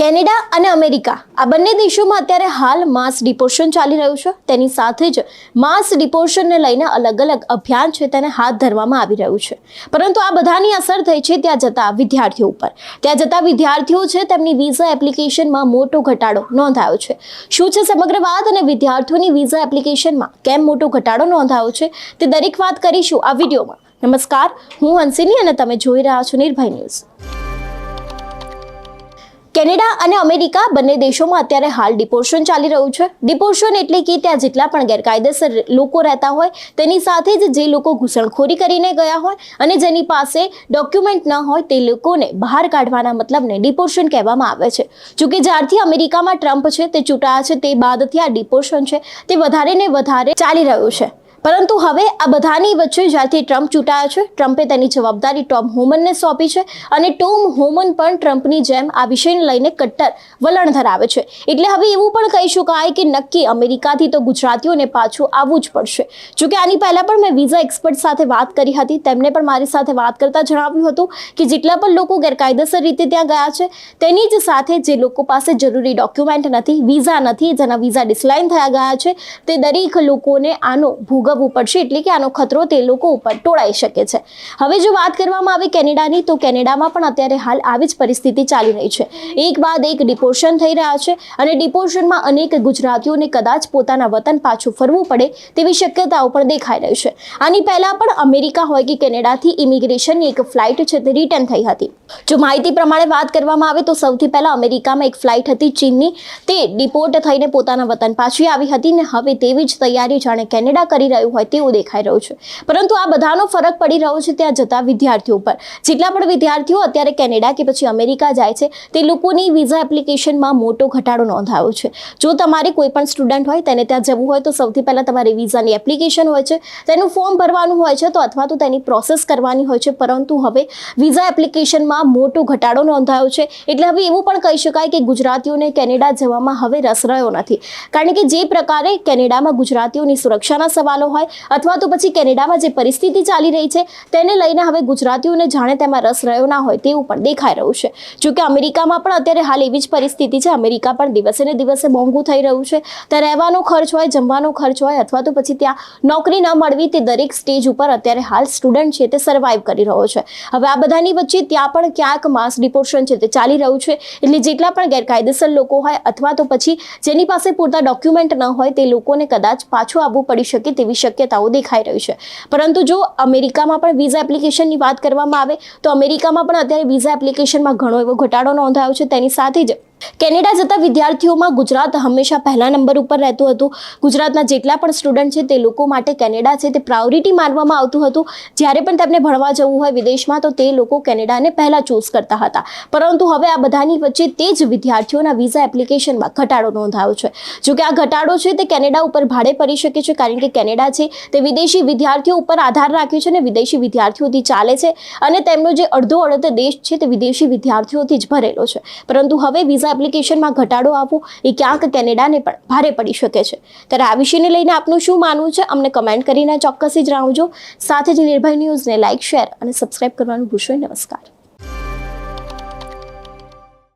Canada અને America આ બંને દેશોમાં અત્યારે હાલ માસ ડિપોર્શન ચાલી રહ્યું છે. તેની સાથે જ માસ ડિપોર્શનને લઈને અલગ અલગ અભિયાન છે તેને હાથ ધરવામાં આવી રહ્યું છે. પરંતુ આ બધાની અસર થઈ છે ત્યાં જતા વિદ્યાર્થીઓ ઉપર. ત્યાં જતા વિદ્યાર્થીઓ છે તેમની વિઝા એપ્લિકેશનમાં મોટો ઘટાડો નોંધાયો છે. શું છે સમગ્ર વાત અને વિદ્યાર્થીઓની વિઝા એપ્લિકેશનમાં કેમ મોટો ઘટાડો નોંધાયો છે તે દરેક વાત કરીશું આ વિડીયોમાં. નમસ્કાર, હું હંસિની અને તમે જોઈ રહ્યા છો નિર્ભય ન્યૂઝ. કેનેડા અને અમેરિકા બંને દેશોમાં અત્યારે હાલ ડિપોર્શન ચાલી રહ્યું છે. ડિપોર્શન એટલે કે ત્યાં જેટલા પણ ગેરકાયદેસર લોકો રહેતા હોય, તેની સાથે જ જે લોકો ઘૂસણખોરી કરીને ગયા હોય અને જેની પાસે ડોક્યુમેન્ટ ન હોય, તે લોકોને બહાર કાઢવાના મતલબને ડિપોર્શન કહેવામાં આવે છે. જોકે જ્યારથી અમેરિકામાં ટ્રમ્પ છે, તે ચૂંટાયા છે, તે બાદથી આ ડિપોર્શન છે, તે વધારે ને વધારે ચાલી રહ્યું છે. પરંતુ હવે આ બધાની વચ્ચે જ્યારથી ટ્રમ્પ ચૂંટાયા છે, ટ્રમ્પે તેની જવાબદારી ટોમ હોમનને સોંપી છે અને ટોમ હોમન પણ ટ્રમ્પની જેમ આ વિષયને લઈને કટ્ટર વલણ ધરાવે છે. એટલે હવે એવું પણ કહી શકાય કે નક્કી અમેરિકાથી તો ગુજરાતીઓને પાછું આવવું જ પડશે. જોકે આની પહેલાં પણ મેં વિઝા એક્સપર્ટ સાથે વાત કરી હતી તેમણે પણ મારી સાથે વાત કરતાં જણાવ્યું હતું કે જેટલા પણ લોકો ગેરકાયદેસર રીતે ત્યાં ગયા છે, તેની જ સાથે જે લોકો પાસે જરૂરી ડોક્યુમેન્ટ નથી, વિઝા નથી, જેના વિઝા ડિસલાઇન થયા ગયા છે, તે દરેક લોકોને આનો ભોગવવું પડશે એટલે કે આનો ખતરો તે લોકો ઉપર ટોળાઈ શકે છે. હવે જો વાત કરવામાં આવે કેનેડાની, તો કેનેડામાં પણ અત્યારે હાલ આવી જ પરિસ્થિતિ ચાલી રહી છે. એક બાદ એક ડિપોર્શન થઈ રહ્યા છે અને ડિપોર્શનમાં અનેક ગુજરાતીઓને કદાચ પોતાના વતન પાછું ફરવું પડે તેવી શક્યતાઓ પણ દેખાઈ રહી છે. આની પહેલાં પણ અમેરિકા હોય કે કેનેડાથી ઇમિગ્રેશનની એક ફ્લાઇટ છે તે રિટર્ન થઈ હતી. જો માહિતી પ્રમાણે વાત કરવામાં આવે તો સૌથી પહેલાં અમેરિકામાં એક ફ્લાઇટ હતી ચીનની. તે ડિપોર્ટ થઈને પોતાના વતન પાછી આવી હતી ને હવે તેવી જ તૈયારી જાણે કેનેડા કરી રહ્યું હોય તેવું દેખાઈ રહ્યું છે. પરંતુ આ બધાનો ફરક પડી રહ્યો છે ત્યાં જતા વિદ્યાર્થીઓ પર જેટલા પણ વિદ્યાર્થીઓ અત્યારે કેનેડા કે પછી અમેરિકા જાય છે, તે લોકોની વિઝા એપ્લિકેશનમાં મોટો ઘટાડો નોંધાયો છે. જો તમારે કોઈ પણ સ્ટુડન્ટ હોય, તેને ત્યાં જવું હોય, તો સૌથી પહેલાં તમારે વિઝાની એપ્લિકેશન હોય છે, તેનું ફોર્મ ભરવાનું હોય છે, તો અથવા તો તેની પ્રોસેસ કરવાની હોય છે, પરંતુ હવે વિઝા એપ્લિકેશનમાં મોટો ઘટાડો નોંધાયો છે. એટલે હવે એવું પણ કહી શકાય કે ગુજરાતીઓને કેનેડા જવામાં હવે રસ રહ્યો નથી. કારણ કે જે પ્રકારે કેનેડામાં ગુજરાતીઓની સુરક્ષાના સવાલો હોય અથવા તો પછી કેનેડામાં જે પરિસ્થિતિ ચાલી રહી છે તેને લઈને હવે ગુજરાતીઓને જાણે તેમાં રસ રહ્યો ના હોય તેવું પણ દેખાઈ રહ્યું છે. જોકે અમેરિકામાં પણ અત્યારે હાલ એવી જ પરિસ્થિતિ છે. અમેરિકા પણ દિવસે ને દિવસે મોંઘું થઈ રહ્યું છે. ત્યાં રહેવાનો ખર્ચ હોય, જમવાનો ખર્ચ હોય અથવા તો પછી ત્યાં નોકરી ન મળવી તે દરેક સ્ટેજ ઉપર અત્યારે હાલ સ્ટુડન્ટ છે તે સર્વાઈવ કરી રહ્યો છે. હવે આ બધાની વચ્ચે ત્યાં પણ ક્યાંક માસ ડિપોર્શન છે તે ચાલી રહ્યું છે. એટલે જેટલા પણ ગેરકાયદેસર લોકો હોય અથવા તો પછી જેની પાસે પૂરતા ડોક્યુમેન્ટ ન હોય તે લોકોને કદાચ પાછું આવવું પડી શકે તેવી શક્યતાઓ દેખાઈ રહી છે. પરંતુ જો અમેરિકામાં પણ વિઝા એપ્લિકેશનની વાત કરવામાં આવે, તો અમેરિકામાં પણ અત્યારે વિઝા એપ્લિકેશનમાં ઘણો એવો ઘટાડો નોંધાયો છે. તેની સાથે જ કેનેડા જતા વિદ્યાર્થીઓમાં ગુજરાત હંમેશા પહેલા નંબર ઉપર રહેતું હતું. ગુજરાતના જેટલા પણ સ્ટુડન્ટ છે તે લોકો માટે કેનેડા છે તે પ્રાયોરિટી માનવામાં આવતું હતું. જ્યારે પણ તેમને ભણવા જવું હોય વિદેશમાં તો તે લોકો કેનેડાને પહેલાં ચૂઝ કરતા હતા. પરંતુ હવે આ બધાની વચ્ચે તે જ વિદ્યાર્થીઓના વિઝા એપ્લિકેશનમાં ઘટાડો નોંધાયો છે. જોકે આ ઘટાડો છે તે કેનેડા ઉપર ભાડે પડી શકે છે કારણ કે કેનેડા છે તે વિદેશી વિદ્યાર્થીઓ ઉપર આધાર રાખ્યો છે અને વિદેશી વિદ્યાર્થીઓથી ચાલે છે અને તેમનો જે અડધો અડધ દેશ છે તે વિદેશી વિદ્યાર્થીઓથી જ ભરેલો છે. પરંતુ હવે વિઝા એપ્લિકેશનમાં ઘટાડો આવવો એ ક્યાંક કેનેડાને પણ ભારે પડી શકે છે. ત્યારે આ વિષયને લઈને આપનું શું માનવું છે? અમને કમેન્ટ કરીને ચોક્કસથી જણાવજો. સાથે જ નિર્ભય ન્યૂઝને લાઇક શેર અને સબસ્ક્રાઇબ કરવાનું ભૂલશો નમસ્કાર.